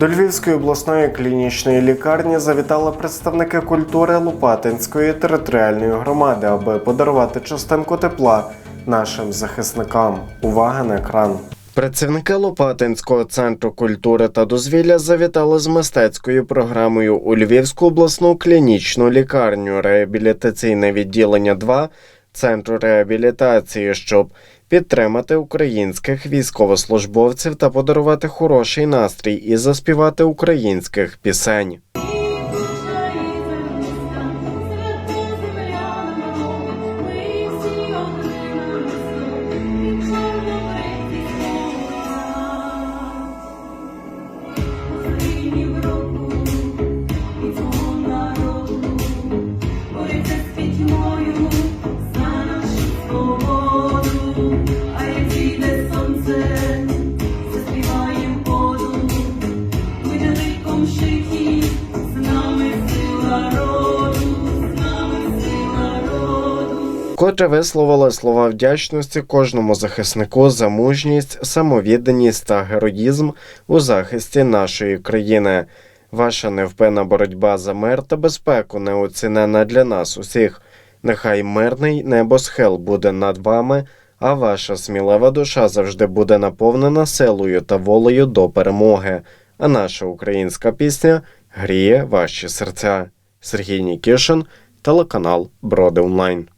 До Львівської обласної клінічної лікарні завітали представники культури Лопатинської територіальної громади, аби подарувати частинку тепла нашим захисникам. Увага на екран. Працівники Лопатинського центру культури та дозвілля завітали з мистецькою програмою у Львівську обласну клінічну лікарню реабілітаційне відділення 2 центру реабілітації, щоб підтримати українських військовослужбовців та подарувати хороший настрій і заспівати українських пісень. Роду. Котре висловили слова вдячності кожному захиснику за мужність, самовідданість та героїзм у захисті нашої країни. Ваша невпинна боротьба за мир та безпеку неоцінена для нас усіх. Нехай мирний небосхил буде над вами, а ваша смілива душа завжди буде наповнена силою та волею до перемоги. А наша українська пісня гріє ваші серця. Сергій Нікішин, телеканал Броди Онлайн.